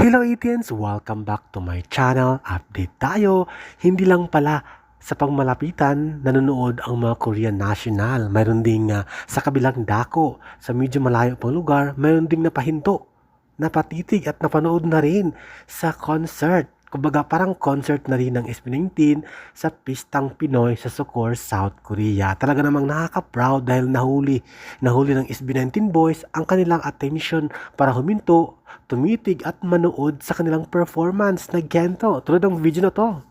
Hello Etians! Welcome back to my channel. Update tayo. Hindi lang pala sa pagmalapitan, nanonood ang mga Korean national. Mayroon ding ah, sa kabilang dako, sa medyo malayo pang lugar, mayroon ding napahinto, napatitig at napanood na rin sa concert. Kumbaga parang concert na rin ng SB19 sa Pistang Pinoy sa Sokor, South Korea. Talaga namang nakaka-proud dahil nahuli, nahuli ng SB19 boys ang kanilang attention para huminto, tumitig at manood sa kanilang performance na gento. Tulad ng video na to.